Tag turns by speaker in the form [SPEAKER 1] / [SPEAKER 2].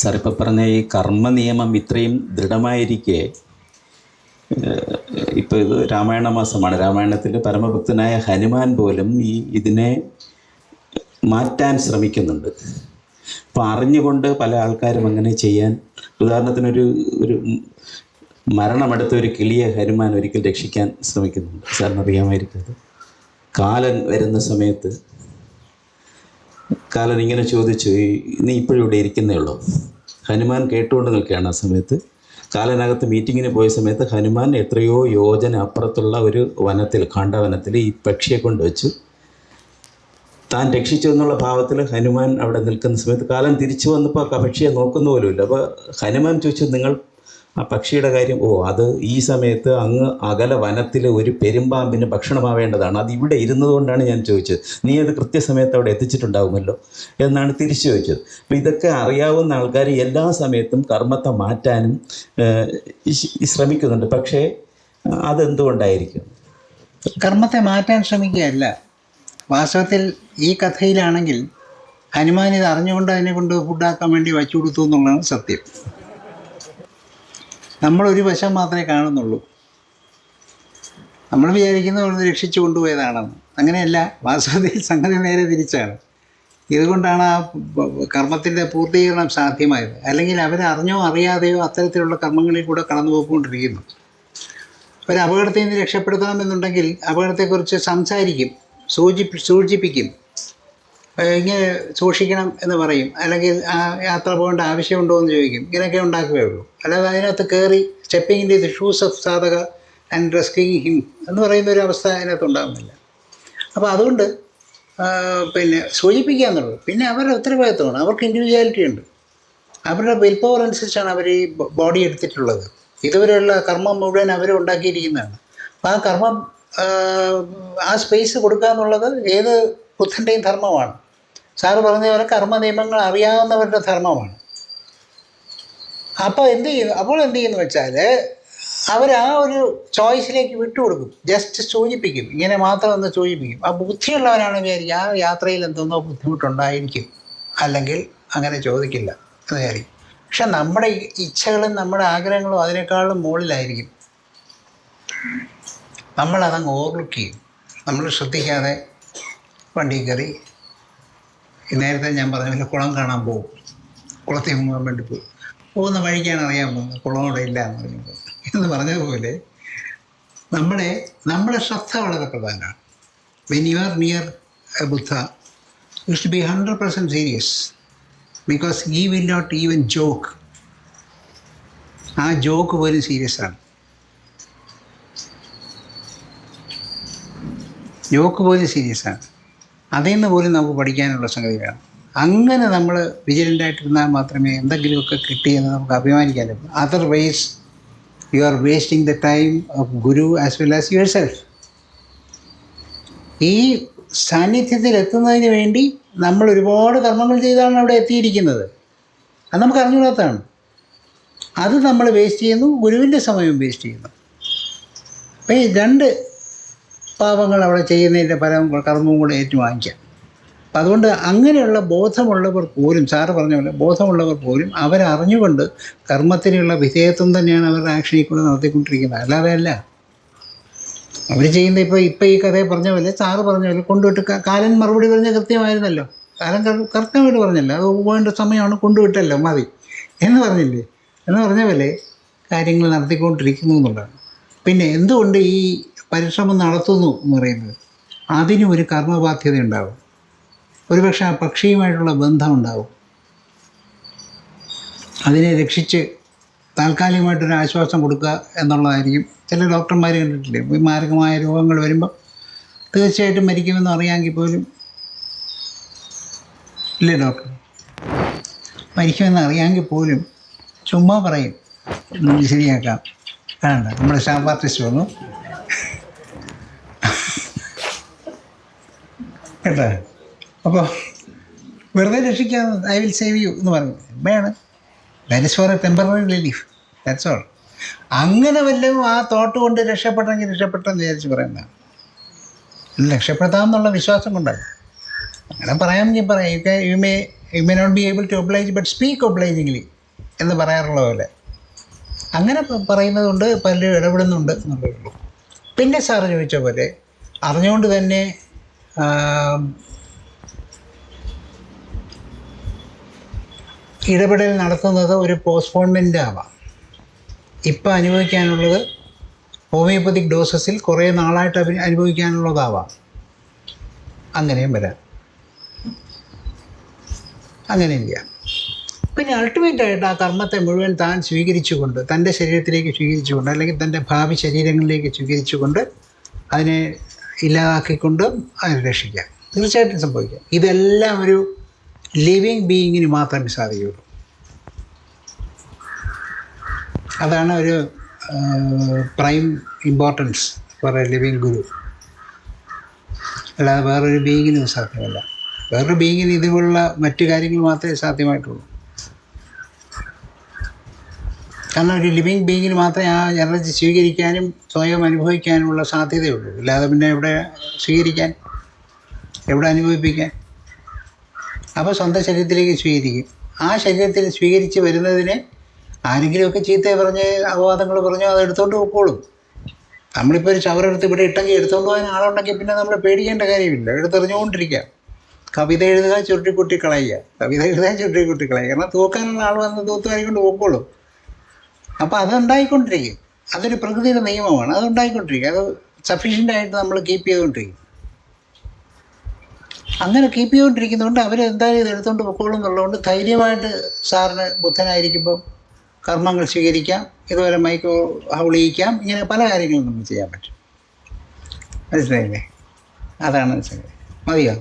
[SPEAKER 1] Sir പറഞ്ഞ ഈ കർമ്മ നിയമം ഇത്രയും ദൃഢമായിരിക്കെ ഇപ്പോൾ ഇത് രാമായണ മാസമാണ്. രാമായണത്തിന്റെ പരമഭക്തനായ ഹനുമാൻ പോലും ഈ ഇതിനെ മാറ്റാൻ ശ്രമിക്കുന്നുണ്ട്. അപ്പോൾ അറിഞ്ഞുകൊണ്ട് പല ആൾക്കാരും അങ്ങനെ ചെയ്യാൻ ഉദാഹരണത്തിനൊരു ഒരു മരണമെടുത്ത ഒരു കിളിയെ ഹനുമാൻ ഒരിക്കൽ രക്ഷിക്കാൻ ശ്രമിക്കുന്നുണ്ട്. സാറിന് അറിയാമായിരിക്കും കാലൻ വരുന്ന സമയത്ത് കാലൻ ഇങ്ങനെ ചോദിച്ചു "ഈ- നീ ഇപ്പോഴും ഇവിടെ ഇരിക്കുന്നേ ഉള്ളൂ? ഹനുമാൻ കേട്ടുകൊണ്ട് നിൽക്കുകയാണ് ആ സമയത്ത്. കാലനകത്ത് മീറ്റിങ്ങിന് പോയ സമയത്ത് ഹനുമാൻ എത്രയോ യോജന അപ്പുറത്തുള്ള ഒരു വനത്തിൽ കാണ്ടവനത്തിൽ ഈ പക്ഷിയെ കൊണ്ട് വെച്ചു താൻ രക്ഷിച്ചു എന്നുള്ള ഭാവത്തിൽ ഹനുമാൻ അവിടെ നിൽക്കുന്ന സമയത്ത് കാലൻ തിരിച്ചു വന്നപ്പോൾ ആ പക്ഷിയെ നോക്കുന്ന പോലുമില്ല. അപ്പോൾ ഹനുമാൻ ചോദിച്ചു നിങ്ങൾ ആ പക്ഷിയുടെ കാര്യം ഓ അത് ഈ സമയത്ത് അങ്ങ് അകല വനത്തിൽ ഒരു പെരുമ്പാമ്പിന് ഭക്ഷണമാവേണ്ടതാണ്. അത് ഇവിടെ ഇരുന്നതുകൊണ്ടാണ് ഞാൻ ചോദിച്ചത്. നീ അത് കൃത്യസമയത്ത് അവിടെ എത്തിച്ചിട്ടുണ്ടാകുമല്ലോ എന്നാണ് തിരിച്ചു ചോദിച്ചത്. അപ്പോൾ ഇതൊക്കെ അറിയാവുന്ന ആൾക്കാർ എല്ലാ സമയത്തും കർമ്മത്തെ മാറ്റാനും ശ്രമിക്കുന്നുണ്ട്. പക്ഷേ അതെന്തുകൊണ്ടായിരിക്കും?
[SPEAKER 2] കർമ്മത്തെ മാറ്റാൻ ശ്രമിക്കുകയല്ല. വാസ്തവത്തിൽ ഈ കഥയിലാണെങ്കിൽ ഹനുമാൻ ഇത് അറിഞ്ഞുകൊണ്ട് അതിനെ കൊണ്ട് ഫുഡാക്കാൻ വേണ്ടി വച്ചു കൊടുത്തു എന്നുള്ളതാണ് സത്യം. നമ്മളൊരു വശം മാത്രമേ കാണുന്നുള്ളൂ. നമ്മൾ വിചാരിക്കുന്നത് ഒന്ന് രക്ഷിച്ചു കൊണ്ടുപോയതാണെന്ന്. അങ്ങനെയല്ല വാസ്തവത്തിൽ സംഗതി നേരെ തിരിച്ചാണ്. ഇതുകൊണ്ടാണ് ആ കർമ്മത്തിന്റെ പൂർത്തീകരണം സാധ്യമായത്. അല്ലെങ്കിൽ അവരറിഞ്ഞോ അറിയാതെയോ അത്തരത്തിലുള്ള കർമ്മങ്ങളിൽ കൂടെ കടന്നു പോയിക്കൊണ്ടിരിക്കുന്നു ഒരു അപകടത്തിൽ നിന്ന് രക്ഷപ്പെടുത്തണമെന്നുണ്ടെങ്കിൽ അപകടത്തെക്കുറിച്ച് സംസാരിക്കും സൂചി സൂചിപ്പിക്കും. ഇങ്ങനെ സൂക്ഷിക്കണം എന്ന് പറയും. അല്ലെങ്കിൽ ആ യാത്ര പോകേണ്ട ആവശ്യമുണ്ടോ എന്ന് ചോദിക്കും. ഇങ്ങനെയൊക്കെ ഉണ്ടാക്കുകയുള്ളൂ അല്ലാതെ അതിനകത്ത് കയറി stepping in the shoes of സാധക ആൻഡ് റെസ്കിങ് ഹിം എന്ന് പറയുന്ന ഒരു അവസ്ഥ അതിനകത്ത് ഉണ്ടാകുന്നില്ല അപ്പോൾ അതുകൊണ്ട് പിന്നെ സൂചിപ്പിക്കുക എന്നുള്ളത് പിന്നെ അവരുടെ ഉത്തരവാദിത്വമാണ്. അവർക്ക് ഇൻഡിവിജ്വാലിറ്റി ഉണ്ട്. അവരുടെ വിൽ പവർ അനുസരിച്ചാണ് അവർ ഈ ബോഡി എടുത്തിട്ടുള്ളത്. ഇതുവരെയുള്ള കർമ്മം മുഴുവൻ അവർ ഉണ്ടാക്കിയിരിക്കുന്നതാണ്. അപ്പോൾ ആ കർമ്മം ആ, സ്പേസ് കൊടുക്കുക എന്നുള്ളത് ഏത് ബുദ്ധന്റെയും ധർമ്മമാണ്. സാറ് പറഞ്ഞ പോലെ കർമ്മ നിയമങ്ങൾ അറിയാവുന്നവരുടെ ധർമ്മമാണ്. അപ്പോൾ എന്ത് ചെയ്യുന്നു? അപ്പോൾ എന്ത് ചെയ്യുന്നു വെച്ചാൽ അവർ ആ ഒരു ചോയ്സിലേക്ക് വിട്ടുകൊടുക്കും. ജസ്റ്റ് സൂചിപ്പിക്കും. ഇങ്ങനെ മാത്രം ഒന്ന് സൂചിപ്പിക്കും. ആ ബുദ്ധിയുള്ളവനാണ് വിചാരിക്കും ആ യാത്രയിൽ എന്തെന്നോ ബുദ്ധിമുട്ടുണ്ടായിരിക്കും. അല്ലെങ്കിൽ അങ്ങനെ ചോദിക്കില്ല എന്ന് വിചാരിക്കും. പക്ഷെ നമ്മുടെ ഇച്ഛകളും നമ്മുടെ ആഗ്രഹങ്ങളും അതിനേക്കാളും മുകളിലായിരിക്കും. നമ്മളതങ്ങ് ഓവർലുക്ക് ചെയ്യും. നമ്മൾ ശ്രദ്ധിക്കാതെ വണ്ടി കയറി നേരത്തെ ഞാൻ പറഞ്ഞ പോലെ കുളം കാണാൻ പോകും. കുളത്തിൽ മുങ്ങാൻ വേണ്ടി പോകും പോകുന്ന വഴിക്കാണ് അറിയാൻ പോകുന്നത്. കുളം അവിടെ ഇല്ല എന്ന് പറഞ്ഞു എന്ന് പറഞ്ഞതുപോലെ നമ്മുടെ നമ്മുടെ ശ്രദ്ധ വളരെ പ്രധാനമാണ്. When you are near Buddha you should be hundred percent serious because he will not even joke ആ ജോക്ക് പോലും സീരിയസ് ആണ്. ജോക്ക് പോലും സീരിയസ് ആണ്. അതിൽ നിന്ന് പോലും നമുക്ക് പഠിക്കാനുള്ള സംഗതി വേണം. അങ്ങനെ നമ്മൾ വിജിലന്റായിട്ടിരുന്നാൽ മാത്രമേ എന്തെങ്കിലുമൊക്കെ കിട്ടിയെന്ന് നമുക്ക് അഭിമാനിക്കാൻ പറ്റൂ. Otherwise you are wasting the time of guru as well as yourself ഈ സാന്നിധ്യത്തിൽ എത്തുന്നതിന് വേണ്ടി നമ്മൾ ഒരുപാട് കർമ്മങ്ങൾ ചെയ്താണ് അവിടെ എത്തിയിരിക്കുന്നത്. അത് നമുക്ക് അറിഞ്ഞുകൂടാത്തതാണ്. അത് നമ്മൾ വേസ്റ്റ് ചെയ്യുന്നു ഗുരുവിന്റെ സമയം വേസ്റ്റ് ചെയ്യുന്നു. അപ്പോൾ ഈ രണ്ട് പാപങ്ങൾ അവിടെ ചെയ്യുന്നതിന്റെ ഫലം കർമ്മവും കൂടെ ഏറ്റുവാങ്ങിക്കാം. അപ്പം അതുകൊണ്ട് അങ്ങനെയുള്ള ബോധമുള്ളവർ പോലും സാറ് പറഞ്ഞ പോലെ ബോധമുള്ളവർ പോലും അവരറിഞ്ഞുകൊണ്ട് കർമ്മത്തിനുള്ള വിധേയത്വം തന്നെയാണ് അവരുടെ ആക്ഷനിൽ കൂടെ നടത്തിക്കൊണ്ടിരിക്കുന്നത്. അല്ലാതെ അല്ല. അവർ ചെയ്യുന്ന ഇപ്പോൾ ഇപ്പോൾ ഈ കഥയെ പറഞ്ഞ പോലെ സാറ് പറഞ്ഞ പോലെ കൊണ്ടുവിട്ട് കാലൻ മറുപടി പറഞ്ഞ കൃത്യമായിരുന്നല്ലോ. കാലൻ കൃത്യമായിട്ട് പറഞ്ഞല്ലോ. അത് പോകേണ്ട സമയമാണ് കൊണ്ടുവിട്ടല്ലോ മതി. എന്ന് പറഞ്ഞില്ലേ? എന്ന് പറഞ്ഞ പോലെ കാര്യങ്ങൾ നടത്തിക്കൊണ്ടിരിക്കുന്നു എന്നുള്ളതാണ്. പിന്നെ എന്തുകൊണ്ട് ഈ പരിശ്രമം നടത്തുന്നു എന്ന് പറയുന്നത്. അതിനും ഒരു കർമ്മബാധ്യത ഉണ്ടാവും. ഒരുപക്ഷെ ആ പക്ഷിയുമായിട്ടുള്ള ബന്ധമുണ്ടാവും അതിനെ രക്ഷിച്ച് താൽക്കാലികമായിട്ടൊരു ആശ്വാസം കൊടുക്കുക എന്നുള്ളതായിരിക്കും. ചില ഡോക്ടർമാർ കണ്ടിട്ടില്ലേ? ഈ മാരകമായ രോഗങ്ങൾ വരുമ്പോൾ തീർച്ചയായിട്ടും മരിക്കുമെന്ന് അറിയാമെങ്കിൽ പോലും ഇല്ലേ ഡോക്ടർ? മരിക്കുമെന്ന് അറിയാമെങ്കിൽ പോലും ചുമ്മാ പറയും. "നമുക്ക് ശരിയാക്കാം. വേണ്ട. നമ്മുടെ സ്റ്റാഫ് ആർട്ടിസ്റ്റ് വന്നു. കേട്ടോ. അപ്പോൾ വെറുതെ രക്ഷിക്കാൻ ഐ വിൽ സേവ് യു എന്ന് പറഞ്ഞു. വേണം that is for a temporary relief that's all അങ്ങനെ വല്ലതും ആ തോട്ട് കൊണ്ട് രക്ഷപ്പെട്ടെങ്കിൽ രക്ഷപ്പെട്ടെന്ന് വിചാരിച്ച് പറയുന്നതാണ് രക്ഷപ്പെടുത്താമെന്നുള്ള വിശ്വാസം കൊണ്ടാണ് അങ്ങനെ പറയാമെങ്കിൽ പറയാം. You K you may you may not be able to oblige but speak obligingly എന്ന് പറയാറുള്ള പോലെ. അങ്ങനെ പറയുന്നതുകൊണ്ട് പറയുന്നത് കൊണ്ട് പലരും ഇടപെടുന്നുണ്ട് എന്നുള്ളതേ ഉള്ളൂ. പിന്നെ സാറ് ചോദിച്ച പോലെ അറിഞ്ഞുകൊണ്ട് തന്നെ ഇടപെടൽ നടത്തുന്നത് ഒരു പോസ്റ്റ്പോൺമെന്റ് ആവാം. ഇപ്പം അനുഭവിക്കാനുള്ളത് ഹോമിയോപ്പതിക് ഡോസസിൽ കുറേ നാളായിട്ട് അനുഭവിക്കാനുള്ളതാവാം. അങ്ങനെയും വരാം. അങ്ങനെയില്ല പിന്നെ അൾട്ടിമേറ്റായിട്ട് ആ കർമ്മത്തെ മുഴുവൻ താൻ സ്വീകരിച്ചുകൊണ്ട് തന്റെ ശരീരത്തിലേക്ക് സ്വീകരിച്ചുകൊണ്ട് അല്ലെങ്കിൽ തന്റെ ഭാവി ശരീരങ്ങളിലേക്ക് സ്വീകരിച്ചുകൊണ്ട് അതിനെ ഇല്ലാതാക്കിക്കൊണ്ട് അതിനെ രക്ഷിക്കാം. തീർച്ചയായിട്ടും സംഭവിക്കാം. ഇതെല്ലാം ഒരു ലിവിങ് ബീയിങ്ങിന് മാത്രമേ സാധിക്കുകയുള്ളൂ. അതാണ് ഒരു prime importance for a living guru. അല്ലാതെ വേറൊരു ബീയിങ്ങിനും സാധ്യമല്ല. വേറൊരു ബീയിങ്ങിന് ഇതുപോലുള്ള മറ്റു കാര്യങ്ങൾ മാത്രമേ സാധ്യമായിട്ടുള്ളൂ. കാരണം ഒരു ലിവിങ് ബീങ്ങിന് മാത്രമേ ആ എനർജി സ്വീകരിക്കാനും സ്വയം അനുഭവിക്കാനുമുള്ള സാധ്യതയുള്ളൂ. അല്ലാതെ പിന്നെ എവിടെ സ്വീകരിക്കാൻ എവിടെ അനുഭവിപ്പിക്കാൻ? അപ്പോൾ സ്വന്തം ശരീരത്തിലേക്ക് സ്വീകരിക്കും. ആ ശരീരത്തിൽ സ്വീകരിച്ച് വരുന്നതിന് ആരെങ്കിലുമൊക്കെ ചീത്ത പറഞ്ഞ് അപവാദങ്ങൾ പറഞ്ഞോ അത് എടുത്തോണ്ട് പോയിക്കോളും നമ്മളിപ്പോൾ ഒരു ചവറെടുത്ത് ഇവിടെ ഇട്ടെങ്കിൽ എടുത്തോണ്ട് പോകാൻ ആളുണ്ടെങ്കിൽ പിന്നെ നമ്മൾ പേടിക്കേണ്ട കാര്യമില്ല. എടുത്തെറിഞ്ഞുകൊണ്ടിരിക്കാം കവിത എഴുതുക ചുരുട്ടിക്കുട്ടി കളയുക. കവിത എഴുതുക ചുരുട്ടിക്കുട്ടി കളയുക. കാരണം തൂക്കാനുള്ള ആൾ വന്ന് കൊണ്ട് പോയിക്കോളും അപ്പോൾ അതുണ്ടായിക്കൊണ്ടിരിക്കും. അതൊരു പ്രകൃതിയുടെ നിയമമാണ്. അത് ഉണ്ടായിക്കൊണ്ടിരിക്കും അത് സഫീഷ്യന്റ് ആയിട്ട് നമ്മൾ കീപ്പ് ചെയ്തുകൊണ്ടിരിക്കും. അങ്ങനെ കീപ്പ് ചെയ്തുകൊണ്ടിരിക്കുന്നതുകൊണ്ട് അവർ എന്തായാലും ഇത് എടുത്തുകൊണ്ട് പൊക്കോളും എന്നുള്ളതുകൊണ്ട് ധൈര്യമായിട്ട് സാറിന് ബുദ്ധനായിരിക്കുമ്പോൾ കർമ്മങ്ങൾ സ്വീകരിക്കാം. ഇതുപോലെ മൈക്കോ ഹൗളിയിക്കാം ഇങ്ങനെ പല കാര്യങ്ങളും നമുക്ക് ചെയ്യാൻ പറ്റും. മനസ്സിലായില്ലേ? അതാണ് മനസ്സിലായത്. മതിയോ?